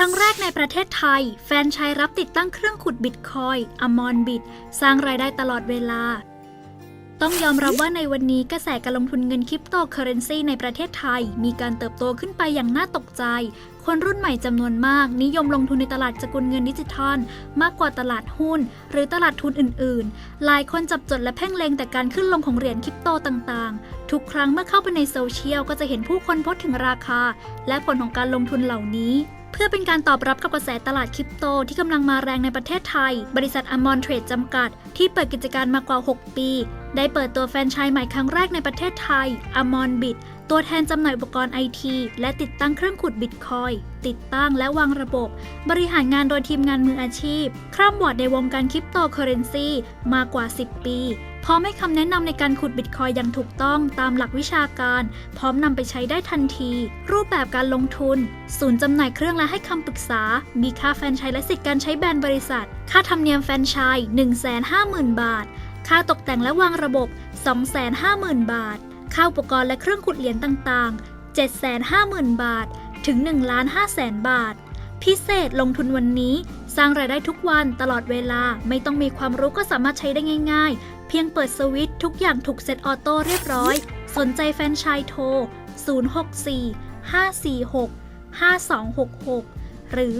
ครั้งแรกในประเทศไทย แฟนชายรับติดตั้งเครื่องขุดบิตคอยอมอนบิต สร้างรายได้ตลอดเวลา ต้องยอมรับว่าในวันนี้กระแสการลงทุนเงินคริปโตเคอเรนซีในประเทศไทย มีการเติบโตขึ้นไปอย่างน่าตกใจ คนรุ่นใหม่จำนวนมาก นิยมลงทุนในตลาดสกุลเงินดิจิทัล มากกว่าตลาดหุ้น หรือตลาดทุนอื่น ๆ หลายคนจับจดและเพ่งเล็งแต่การขึ้นลงของเหรียญคริปโตต่าง ๆ ทุกครั้งเมื่อเข้าไปในโซเชียลก็จะเห็นผู้คนโพสต์ถึงราคา และผลของการลงทุนเหล่านี้ พื่อเป็นการตอบรับกับกระแสตลาดคริปโตที่กำลังมาแรงในประเทศไทย บริษัทอมอนเทรดจำกัด ที่เปิดกิจการมากว่า 6 ปี ได้เปิดตัวแฟรนไชส์ใหม่ครั้งแรกในประเทศไทยอมอนบิตตัวแทนจำหน่ายอุปกรณ์ไอทีและติดตั้งเครื่องขุดบิตคอย ติดตั้งและวางระบบ บริหารงานโดยทีมงานมืออาชีพ คร่ำวอดในวงการคริปโตเคอเรนซีมากกว่า 10 ปี พร้อมให้คำแนะนำในการขุดบิตคอยอย่างถูกต้องตามหลักวิชาการ พร้อมนำไปใช้ได้ทันที รูปแบบการลงทุน ศูนย์จำหน่ายเครื่องและให้คำปรึกษา มีค่าแฟนชส์และสิทธิการใช้แบรนด์บริษัท ค่าธรรมเนียมแฟนชส์150,000 บาท ค่าตกแต่งและวางระบบ 250,000 บาท ค่าอุปกรณ์และเครื่องขุดเหรียญต่างๆ 750,000 บาท ถึง 1 5 0 0 0 0 0 บาท พิเศษลงทุนวันนี้ สร้างรายได้ทุกวันตลอดเวลา ไม่ต้องมีความรู้ก็สามารถใช้ได้ง่าย ๆ เพียงเปิดสวิตช์ทุกอย่างถูกเซตออโต้เรียบร้อย สนใจแฟนชส์โทร 064 546 5266 หรือ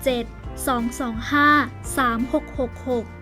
087 225 3666